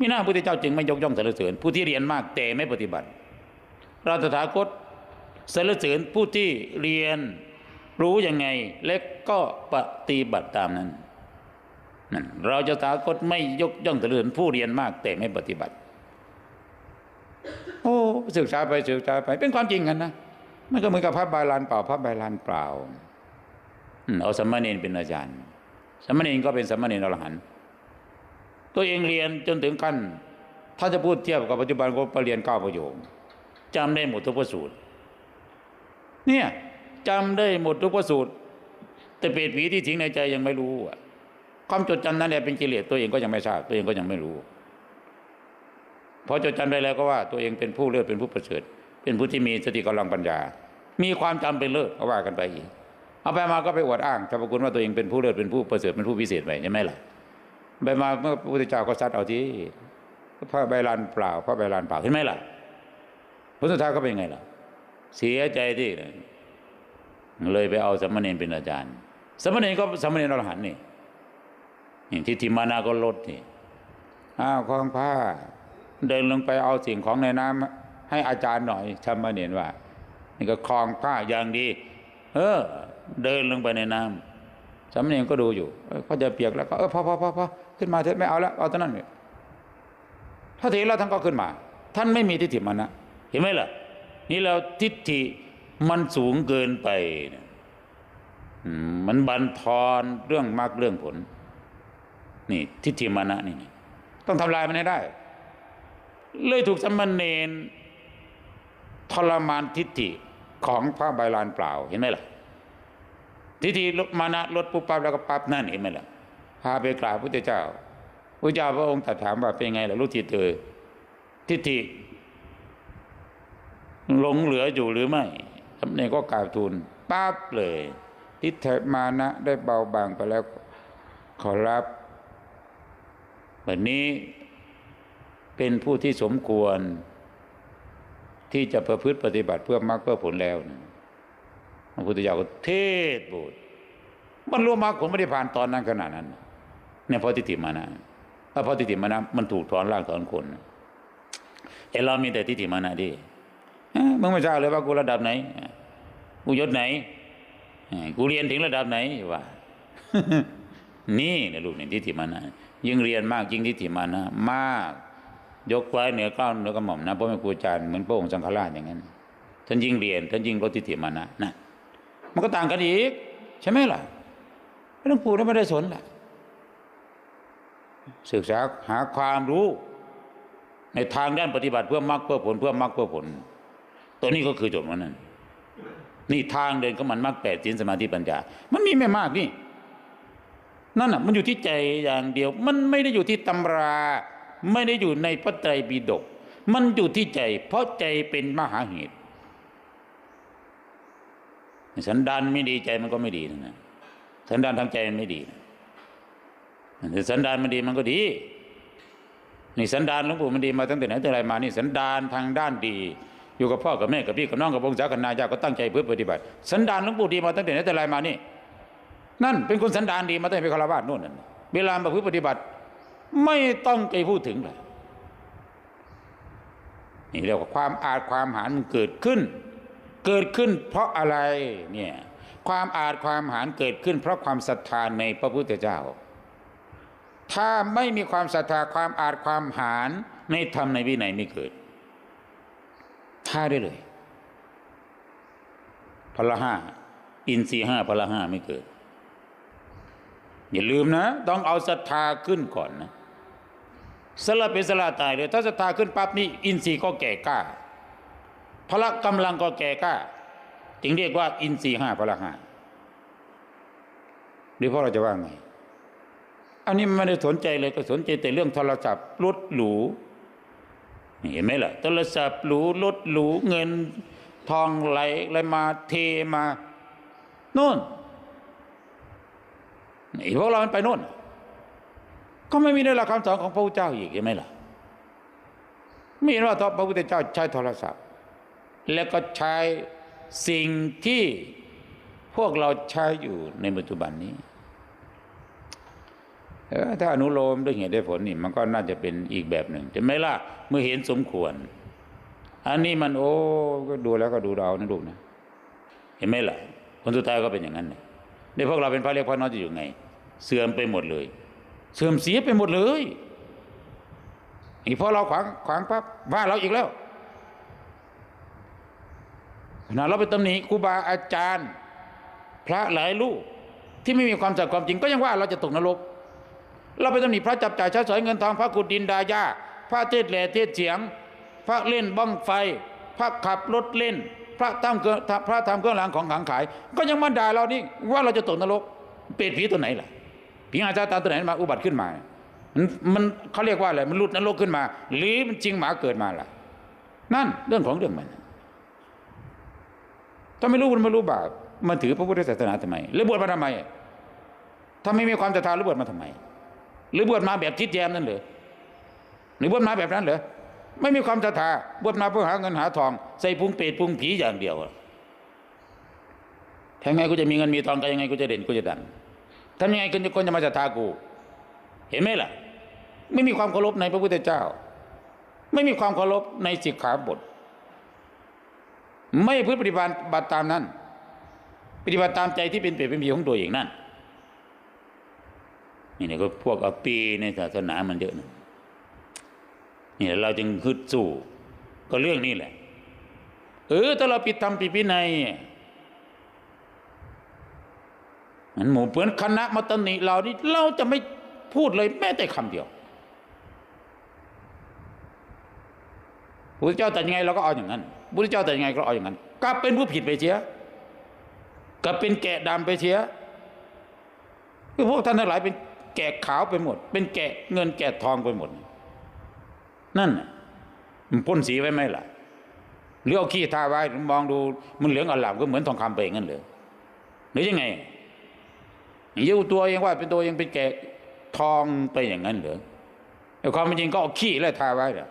มีหน้าพุทธเจ้าจึงไม่ยกย่องสรรเสริญผู้ที่เรียนมากแต่ไม่ปฏิบัติ เราตถาคตสรรเสริญผู้ที่เรียนรู้ยังไงและก็ปฏิบัติตามนั้นนั่นเราจะตถาคตไม่ยกย่องสรรเสริญผู้เรียนมากแต่ไม่ปฏิบัติ โอ้ศึกษาไปศึกษาไปเป็นความจริงกันนะมันก็เหมือนกับพระบาลานเปล่าพระบาลานเปล่าเอาสมณเณรเป็นอาจารย์สมณเณรก็เป็นสมณเณรอรหันต์ ตัวเองเรียนจนถึงขั้นถ้าจะพูดเทียบกับปัจจุบันก็ไปเรียนเก้าประโยคจำได้หมดทุกพระสูตร เนี่ยจำได้หมดทุกพระสูตร แต่เปรตผีที่ทิ้งในใจยังไม่รู้อะความจดจำนั้นแหละเป็นกิเลสตัวเองก็ยังไม่ทราบตัวเองก็ยังไม่รู้พอจดจำได้แล้วก็ว่าตัวเองเป็นผู้เลิศเป็นผู้ประเสริฐเป็นผู้ที่มีสติกำลังปัญญา มีความจำเป็นเลิศก็ว่ากันไปอีกเอาไปมาก็ไปอวดอ้างสรรพคุณว่าตัวเองเป็นผู้เลิศเป็นผู้ประเสริฐเป็นผู้พิเศษไปใช่ไหมล่ะ ไปมาเมื่อพระพุทธเจ้าก็ซัดเอาที่พระใบลานเปล่าพระใบลานเปล่าเห็นไหมล่ะผลสุดท้ายก็เป็นไงล่ะ เสียใจที่เลยไปเอาสมเณรเป็นอาจารย์ สมเณรก็สมเณรอรหันต์นี่นี่ทิฏฐิมานาก็ลดนี่อ้าวคลองผ้า เดินลงไปเอาสิ่งของในน้ำให้อาจารย์หน่อยชำมาเนีว่านี่ก็คลองผ้าอย่างดี เออ เดินลงไปในน้ำสามเณรก็ดูอยู่เขาจะเปียกแล้วก็เออพอพอพอพอ ขึ้นมาเถอะไม่เอาแล้วเอาตอนนั้นเลยถ้าเถแล้วท่านก็ขึ้นมา ท่านไม่มีทิฏฐิมานะเห็นไหมล่ะ นี่เราทิฏฐิมันสูงเกินไปเนี่ยมันบันทอนเรื่องมรรคเรื่องผล นี่ทิฏฐิมานะนี่ต้องทำลายมันให้ได้ เลยถูกสมณเณรทรมานทิฏฐิของพระใบลานเปล่าเห็นไหมล่ะทิฏฐิมานะลดปุ๊บปั๊บแล้วก็ปั๊บนั่นเห็นไหมล่ะ พาไปกราบพระเจ้าพระเจ้าพระองค์ตรัสถามว่าเป็นไงล่ะลูกทิฏฐิทิฏฐิหลงเหลืออยู่หรือไม่สมณเณรก็กราบทูลปั๊บเลย ทิฏฐิมานะได้เบาบางไปแล้ว ขอรับวันนี้เป็นผู้ที่สมควร ที่จะประพฤติปฏิบัติเพื่อมรรคเพื่อผลแล้วนะพระพุทธเจ้าก็เทศน์โบสถ์บรรลุมรรคผลไม่ได้ผ่านตอนนั้นขนาดนั้น เนี่ยเพราะทิฏฐิมานะถ้าเพราะทิฏฐิมานะมันถูกถอนรากถอนคนไอเรามีแต่ทิฏฐิมานะดิมึงไม่ทราบเลยว่ากูระดับไหนกูยศไหนกูเรียนถึงระดับไหนว่านี่นะลูกนี่ทิฏฐิมานะยิ่งเรียนมากยิ่งทิฏฐิมานะมาก ยกไว้เหนือก้าวเหนือกระหม่อมนะเพราะไม่ครูอาจารย์เหมือนพระองค์สังฆราชอย่างนั้นท่านยิ่งเรียนท่านยิ่งลดทิฏฐิมานะนะมันก็ต่างกันอีก ใช่ไหมล่ะไม่ต้องพูดแล้วไม่ได้สนล่ะ ศึกษาหาความรู้ ในทางด้านปฏิบัติเพื่อมรรคเพื่อผลเพื่อมรรคเพื่อผล ตัวนี้ก็คือจบมันนั้นนี่ทางเดินของมันมรรคแปดสินสมาธิปัญญา มันมีไม่มากนี่นั่นอะมันอยู่ที่ใจอย่างเดียว มันไม่ได้อยู่ที่ตำรา ไม่ได้อยู่ในพระไตรปิฎกมันอยู่ที่ใจ เพราะใจเป็นมหาเหตุสันดานไม่ดีใจมันก็ไม่ดีนะสันดานทางใจมันไม่ดีนะ สันดานมันดีมันก็ดีนี่สันดานหลวงปู่มันดีมาตั้งแต่ไหนแต่ไรมานี่สันดานทางด้านดี อยู่กับพ่อกับแม่กับพี่กับน้องกับวงศาคณาญาติก็ตั้งใจเพื่อปฏิบัติ สันดานหลวงปู่ดีมาตั้งแต่ไหนแต่ไรมานี่ นั่นเป็นคนสันดานดีมาตั้งแต่เป็นฆราวาสนู่นนั่นเวลามาพึ่งปฏิบัติ ไม่ต้องไปพูดถึงเลยนี่เรียกว่าความอาจความหารมันเกิดขึ้น เกิดขึ้นเพราะอะไรเนี่ยความอาจความหารเกิดขึ้น เพราะความศรัทธาในพระพุทธเจ้า ถ้าไม่มีความศรัทธาความอาจความหารในธรรมในวินัยไม่เกิดท่าได้เลยพละห้าอินทรีห้าพละห้าไม่เกิด อย่าลืมนะ ต้องเอาศรัทธาขึ้นก่อนนะสละเป็นสละตายเลย ถ้าศรัทธาขึ้นปั๊บนี่อินทรีย์ก็แก่กล้าพละกำลังก็แก่กล้าจึงเรียกว่า อินทรีห้าพละห้าหรือพ่อเราจะว่าไง อันนี้ไม่ได้สนใจเลยก็สนใจแต่เรื่องโทรศัพท์รถหรูนี่เห็นไหมล่ะโทรศัพท์หรูรถหรูเงินทองไหลอะไหลมาเทมาโน่นนี่พวกเรามันไปโน่น ก็ไม่มีในหลักคำสอนของพระพุทธเจ้าอีกเห็นไหมล่ะไม่เห็นว่าพระพุทธเจ้าใช้โทรศัพท์ แล้วก็ใช้สิ่งที่พวกเราใช้อยู่ในปัจจุบันนี้ ถ้าอนุโลมด้วยเหตุด้วยผลนี่มันก็น่าจะเป็นอีกแบบหนึ่งจะไหม่ล่ะเมื่อเห็นสมควร อันนี้มันโอ้ก็ดูแล้วก็ดูเรานะลูกนะ เห็นไหมล่ะ คนสุดท้ายก็เป็นอย่างนั้นเนี่ยในพวกเราเป็นพระเรียกพระน้อยจะอยู่ไง เสื่อมไปหมดเลย เสื่อมเสียไปหมดเลยอีกพอเราขวางขวางปั๊บว่าเราอีกแล้วขณะเราไปตำหนิครูบาอาจารย์ พระหลายลูกที่ไม่มีความจัดความจริงก็ยังว่าเราจะตกนรก เราไปตำหนิพระจับจ่ายใช้สอยเงินทองพระกุดดินดายาพระเทศแหล่เทศเสียง พระเล่นบ้องไฟ พระขับรถเล่น พระทำเครื่องพระทำเครื่องรางของขังขาย ก็ยังมาด่าเรานี่ว่าเราจะตกนรกเปรตผีตัวไหนล่ะผีอาจารย์ตาตัวไหนมาอุบัติขึ้นมา มันมันเขาเรียกว่าอะไรมันหลุดนรกขึ้นมา หรือมันจริงหมาเกิดมาล่ะ นั่นเรื่องของเรื่องมันถ้าไม่รู้บุญไม่รู้บาปมันถือพระพุทธศาสนาทำไมหรือบวชมาทำไมถ้าไม่มีความศรัทธาหรือบวชมาทำไม หรือบวชมาแบบทิดแยมนั่นเหรอหรือบวชมาแบบนั้นเหรอไม่มีความศรัทธาบวชมาเพื่อหาเงินหาทอง ใส่พุงเปรตพุงผีอย่างเดียวทำไงกูจะมีเงินมีทองกันยังไงกูจะเด่นกูจะดังทำยังไงคนจะคนจะมาศรัทธากู เห็นไหมล่ะ ไม่มีความเคารพในพระพุทธเจ้า ไม่มีความเคารพในสิกขาบท ไม่พึ่งปฏิบัติบัติตามนั้น ปฏิบัติตามใจที่เป็นเปรตเป็นผีของตัวเองนั่น นี่เนี่ยก็พวกเอาปีในศาสนามันเยอะนะนี่เราจึงฮึดสู้ ก็เรื่องนี้แหละ เออถ้าเราปิดธรรมปิดวินัยมันหมู่เพื่อนคณะมาตนิเรานี่เราจะไม่พูดเลยแม้แต่คำเดียวพระเจ้าแต่ยังไงเราก็เอาอย่างนั้นพระเจ้าแต่ยังไงก็เอาอย่างนั้นกลับเป็นผู้ผิดไปเชียกลับเป็นแกะดำไปเชียพวกท่านทั้งหลายเป็น แกะขาวไปหมด เป็นแกะเงินแกะทองไปหมด นั่นมันพ่นสีไว้ไหมล่ะหรือเอาขี้ทาไว้มองดูมันเหลืองอลามก็เหมือนทองคำไปงั้นเลยหรือยังไงยิ่งตัวเองว่าเป็นตัวเองเป็นแกะทองไปอย่างนั้นเหรอแต่ความจริงก็เอาขี้แล้วทาไว้น่ะ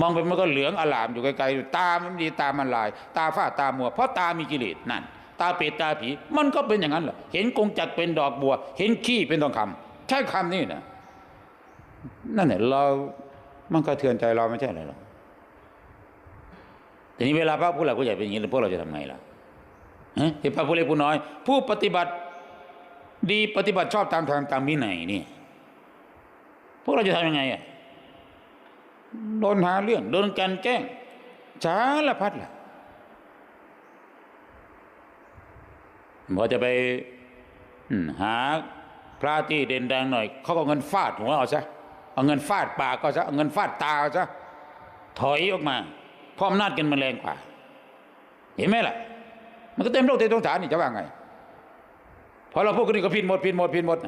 มองไปมันก็เหลืองอลามอยู่ไกลๆตามันดีตามันลาย ตาฝ้าตามัว เพราะตามีกิเลสนั่น ตาเป็ดตาผี มันก็เป็นอย่างนั้นแหละเห็นกงจักรเป็นดอกบัว เห็นขี้เป็นทองคำ ใช่คำนี้นะนั่นแหละเรามันก็เทือนใจเราไม่ใช่อะไรหรอกทีนี้เวลาพระผู้หลักผู้ใหญ่เป็นอย่างนี้พวกเราจะทำไงล่ะฮะที่พระผู้เล็กผู้น้อย ผู้ปฏิบัติดีปฏิบัติชอบตามทางตามวินัยนี่ พวกเราจะทำยังไงอะโดนหาเรื่องโดนกันแกล้งสารพัดล่ะพอจะไปหา พระที่เด่นดังหน่อยเขาก็เงินฟาดหัวเอาซะเอาเงินฟาดปากก็ซะเอาเงินฟาดตาเอาซะถอยออกมาเพราะอำนาจกันมันแรงกว่า เห็นไหมล่ะ มันก็เต็มโลกเต็มสงสารนี่จะว่าไงพอเราพูดกันนี่ก็ผิดหมดผิดหมดผิดหมด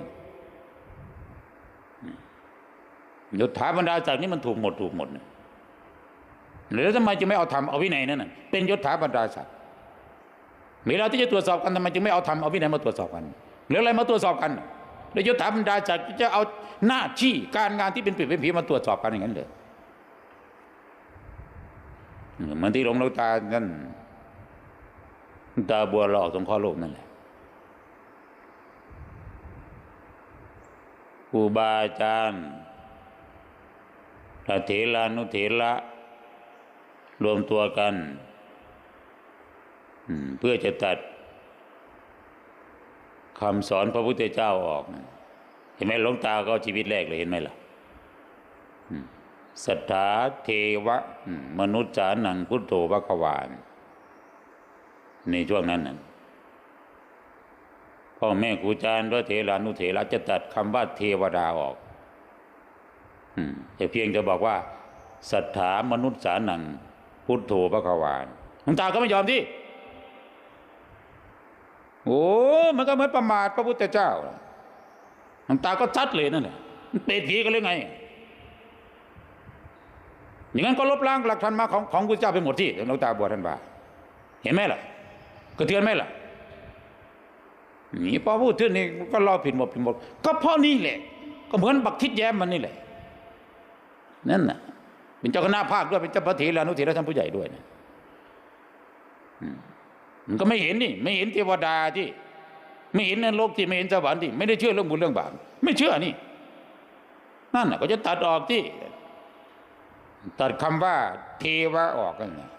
ยศถาบรรดาศักดิ์นี่มันถูกหมดถูกหมดนะแล้วทำไมจึงไม่เอาธรรมเอาวินัยนั่นน่ะเป็นยศถาบรรดาศักดิ์เวลาที่จะตรวจสอบกันทำไมจึงไม่เอาธรรมเอาวินัยมาตรวจสอบกันหรืออะไรมาตรวจสอบกัน แล้วยศถาบรรดาศักดิ์จะเอาหน้าที่การงานที่เป็นปิดเป็นผีมาตรวจสอบกันอย่างนั้นเลยเหมือนที่หลวงตาท่านตาบัวหลอกตรงข้อโลกนั่นแหละครูบาอาจารย์ระเถรานุเถระรวมตัวกัน เพื่อจะตัด คำสอนพระพุทธเจ้าออก เห็นไหมหลวงตาก็เอาชีวิตแรกเลยเห็นไหมล่ะสัทธาเทวะ มนุษย์สานังพุทโธพระกวานในช่วงนั้นน่ะพ่อแม่ครูอาจารย์พระเถรานุเถระจะตัดคำว่าเทวดาออกอืมแต่เพียงจะบอกว่าสัทธามนุษย์สานังพุทโธพระกวานหลวงตาก็ไม่ยอมที่ โอ้มันก็เหมือนประมาทพระพุทธเจ้าหลวงตาก็ชัดเลยนั่นแหละมันเปรตผีกันเลยไง อย่างนั้นก็ลบล้างหลักธรรมะของของพระเจ้าไปหมดที่หลวงตาบวชท่านว่าเห็นไหมล่ะกระเทือนไหมล่ะนี่พอพูดถึงนี่ก็รอผิดหมดผิดหมด ก็เพราะนี่แหละ ก็เหมือนบักทิดแย้มมันนี่แหละ นั่นน่ะ เป็นเจ้าคณะภาคด้วยเป็นเจ้าพระเถรานุเถระท่านผู้ใหญ่ด้วยนะ อืม มันก็ไม่เห็นนี่ ไม่เห็นเทวดาที่ ไม่เห็นนรกที่ไม่เห็นสวรรค์ที่ไม่ได้เชื่อเรื่องบุญเรื่องบาปไม่เชื่อนี่ นั่นน่ะก็จะตัดออกที่ ตัดคำว่าเทวะออกกันนะ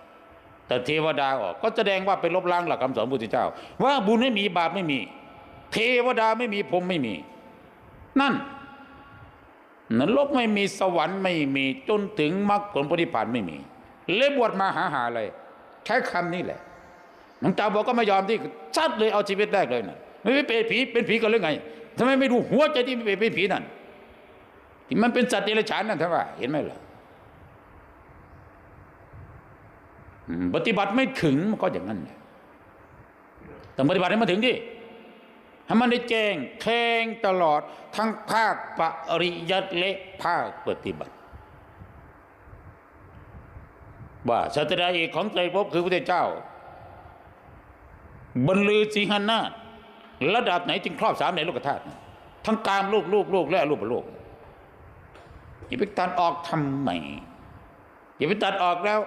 แต่เทวดาออก ก็แสดงว่าไปลบล้างหลักคำสอนพระพุทธเจ้า ว่าบุญไม่มีบาปไม่มี เทวดาไม่มีพรมไม่มี นั่นนรกไม่มีสวรรค์ไม่มีจนถึงมรรคผลปฏิภาณไม่มี เลยบวชมาหาหาเลยใช้คำนี้แหละ หลวงตาบอกก็ไม่ยอมที่ชัดเลยเอาชีวิตแรกเลยนะไม่เป็นผีเป็นผีกันหรือไงทำไมไม่ดูหัวใจที่ไม่เป็นผีนั่นที่มันเป็นสัตว์เดรัจฉานนั่นท่านว่าเห็นไหมล่ะอืมปฏิบัติไม่ถึงมันก็อย่างนั้นแหละต้องปฏิบัติให้มันถึงดิให้มันได้แจ้งแทงตลอดทั้งภาคปริยัติและภาคปฏิบัติ ว่าศาสดาเอกของไตรภพคือพระเจ้า บรรลือสีหันนาถระดับไหนจึงครอบสามในโลกธาตุทั้งกามโลกลูกโลกและรูปโลกอย่าไปตัดออกทำไมอย่าไปตัดออกแล้ว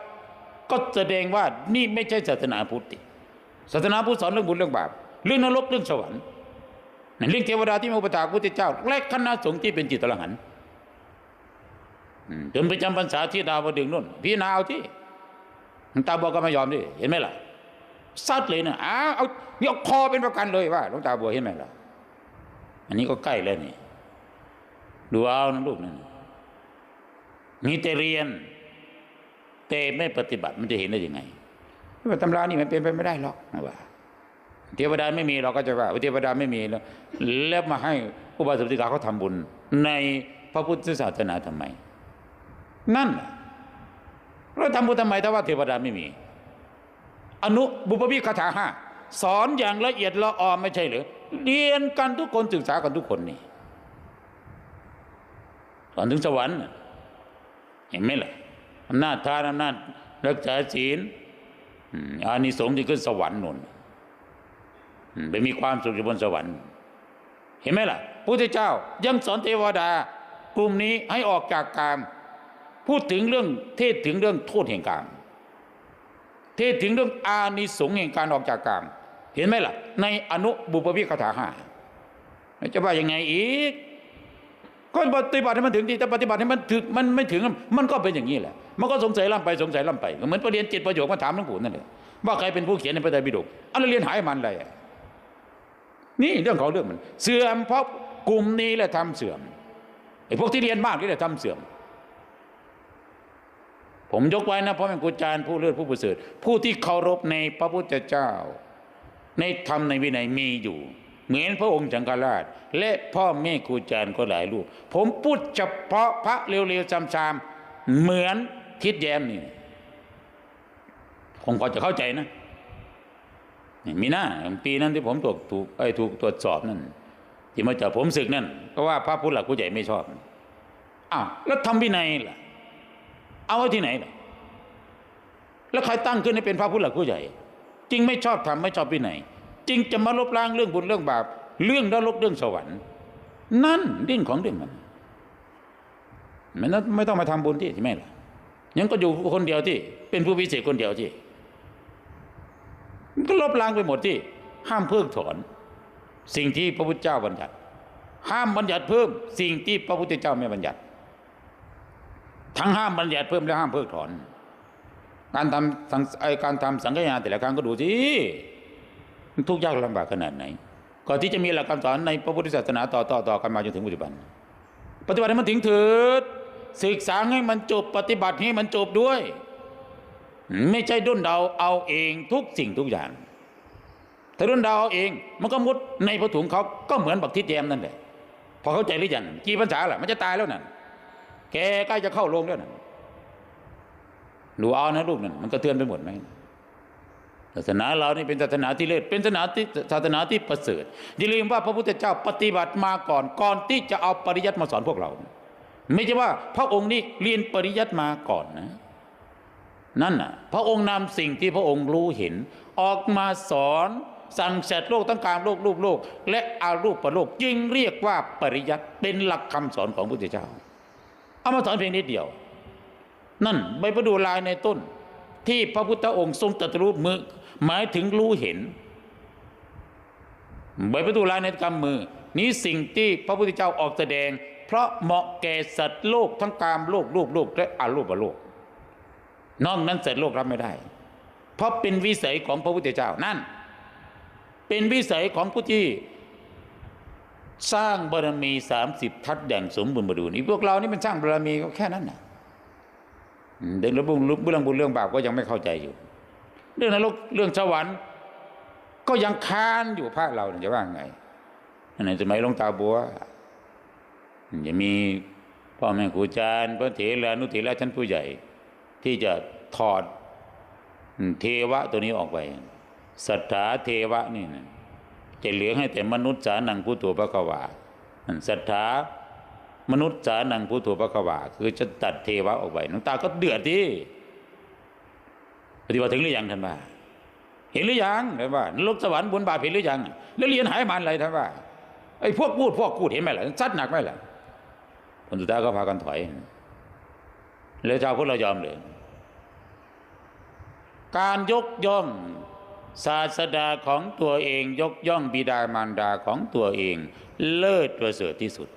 ก็แสดงว่านี่ไม่ใช่ศาสนาพุทธศาสนาพุทธสอนเรื่องบุญเรื่องบาปเรื่องนรกเรื่องสวรรค์นั่นเรื่องเทวดาที่มาอุปถากพุทธเจ้า และคณะสงฆ์ที่เป็นจิตตรหันจนไปจำพรรษาที่ดาวดึงนู่นพี่นาเอาที่ตาบัวก็ไม่ยอมดิเห็นไหมล่ะ ซัดเลยนะอ้าวเอายกคอเป็นประกันเลยว่าหลวงตาบัวเห็นไหมล่ะอันนี้ก็ใกล้แล้วนี่ ดูเอานะลูกนั่นมีแต่เรียน แต่ไม่ปฏิบัติมันจะเห็นได้ยังไงว่าตำรานี่มันเป็นไปไม่ได้หรอกนะว่าเทวดาไม่มีเราก็จะว่าเทวดาไม่มีแล้ว แล้วมาให้อุบาสกติกาเขาทำบุญ ในพระพุทธศาสนาทำไม นั่นเราทำบุญทำไมถ้าว่าเทวดาไม่มี อนุบุพพิคาถาห้าสอนอย่างละเอียดละออไม่ใช่หรือเรียนกันทุกคนศึกษากันทุกคนนี่สอนถึงสวรรค์เห็นไหมล่ะอำนาจทานอำนาจรักษาศีลอานิสงส์ที่ขึ้นสวรรค์นนไปมีความสุขอยู่บนสวรรค์ เห็นไหมล่ะพระพุทธเจ้ายังสอนเทวดากลุ่มนี้ให้ออกจากกาม พูดถึงเรื่องเทศถึงเรื่องโทษแห่งกาม ทศถึงเรื่องอานิสงส์แห่งการออกจากกาม เห็นไหมล่ะ ในอนุบุพวิคาถาห้าจะว่ายังไงอีก ก็ปฏิบัติให้มันถึงที่แต่ปฏิบัติให้มันถึงมันไม่ถึงมันก็เป็นอย่างนี้แหละ มันก็สงสัยล่ำไปสงสัยล่ำไป เหมือนประเรียนจ็ดประโยคมาถามหลวงปู่นั่นแหละว่าใครเป็นผู้เขียนในพระไตรปิฎกเอะไรเรียนหายมันอะไรนี่เรื่องของเรื่องมัน เสื่อมเพราะกลุ่มนี้แหละทำเสื่อมไอ้พวกที่เรียนมากนี่แหละทำเสื่อม ผมยกไว้นะเพราะเป็นกุจารย์ผู้เลือดผู้ประเสริฐผู้ที่เคารพในพระพุทธเจ้า ในธรรมในวินัยมีอยู่ เหมือนพระองค์จังกราช และพ่อแม่ครูอาจารย์ก็หลายรูปผมพูดเฉพาะพระเร็วๆจำๆเหมือนทิดแย้มนี่คงพอจะเข้าใจนะมีหน้าปีนั้นที่ผมถูกถูกไอ้ถูกตรวจสอบนั่นที่มาจากผมศึกนั่นก็ว่าพระผู้หลักผู้ใหญ่ไม่ชอบอ้าวแล้วทำวินัยล่ะ เอาไว้ที่ไหนล่ะแล้วใครตั้งขึ้นให้เป็นพระผู้หลักผู้ใหญ่จริงไม่ชอบทำไม่ชอบวินัยจริงจะมาลบล้างเรื่องบุญเรื่องบาป เรื่องนรกเรื่องสวรรค์ นั่นเรื่องของเรื่องมันมันไม่ต้องมาทำบุญที่ใช่ไหมล่ะยังก็อยู่คนเดียวที่ เป็นผู้พิเศษคนเดียวที่มันก็ลบล้างไปหมดที่ ห้ามเพิกถอน สิ่งที่พระพุทธเจ้าบัญญัติ ห้ามบัญญัติเพิ่ม สิ่งที่พระพุทธเจ้าไม่บัญญัติ ทั้งห้ามบัญญัติเพิ่มและห้ามเพิกถอน การทำสังไอการทำสังฆทานแต่ละครั้งก็ดูสิมันทุกข์ยากลำบากขนาดไหน ก่อนที่จะมีหลักคำสอนในพระพุทธศาสนาต่อต่อต่อกันมาจนถึงปัจจุบัน ปฏิบัติให้มันถึงถิดศึกษาให้มันจบปฏิบัติให้มันจบด้วย ไม่ใช่ดุนเดาเอาเองทุกสิ่งทุกอย่าง ถ้าดุนเดาเอาเองมันก็มุดในผ้าถุงเขาก็เหมือนบักทิดแยมนั่นแหละพอเข้าใจหรือยังกี่ภาษาล่ะมันจะตายแล้วนั่น แกใกล้จะเข้าโรงแล้วนั่นดูเอานะลูกนั่นมันกระเทือนไปหมดไหมศาสนาเรานี่เป็นศาสนาที่เลิศเป็นศาสนาที่ศาสนาที่ประเสริฐอย่าลืมว่าพระพุทธเจ้าปฏิบัติมาก่อน ก่อนที่จะเอาปริยัติมาสอนพวกเรา ไม่ใช่ว่าพระองค์นี้เรียนปริยัติมาก่อนนะนั่นน่ะพระองค์นำสิ่งที่พระองค์รู้เห็น ออกมาสอนสั่งเสร็จโลกตั้งกลารโลกรูปโลก และอารูปประโลกจึงเรียกว่าปริยัติเป็นหลักคำสอนของพระพุทธเจ้า เอามาสอนเพียงนิดเดียว นั่นใบประดูลายในต้น ที่พระพุทธองค์ทรงตรัสรู้มือหมายถึงรู้เห็น ใบประตูลายในกำมือ นี้สิ่งที่พระพุทธเจ้าออกแสดง เพราะเหมาะแก่สัตว์โลกทั้งกามโลกรูปโลกและอารูปโลกนอกนั้นสัตว์โลกรับไม่ได้ เพราะเป็นวิสัยของพระพุทธเจ้านั่น เป็นวิสัยของผู้ที่ สร้างบารมีสามสิบทัศน์อย่างสมบูรณ์บริบูรณ์นี่พวกเรานี่มันสร้างบารมีก็แค่นั้นนะอืมเรื่องบุญเรื่องบุญเรื่องบาปก็ยังไม่เข้าใจอยู่ เรื่องนรกเรื่องสวรรค์ ก็ยังค้านอยู่พระเราจะว่าไงในสมัยหลวงตาบัวจะมีพ่อแม่ครูอาจารย์พระเถรานุเถระชั้นผู้ใหญ่ ที่จะถอดเทวะตัวนี้ออกไปสัทธาเทวะนี่นะ จะเหลือให้แต่มนุษย์สานังผู้ตัวพระกวาสัทธามนุษย์สานังผู้ตัวพระกวาคือจะตัดเทวะออกไปหลวงตาก็เดือดดิปฏิบัติถึงหรือยังท่านว่าเห็นหรือยังท่านว่านรกสวรรค์บนบาปเห็นหรือยังแล้วเรียนหายมันอะไรท่านว่าไอ้พวกพูดพวกพูดเห็นไหมล่ะซัดหนักไหมล่ะคนสุดท้ายก็พากันถอยแล้วเจ้าพวกเรายอมเลยการยกย่อง ศาสดาของตัวเองยกย่องบิดามารดาของตัวเอง เลิศประเสริฐที่สุด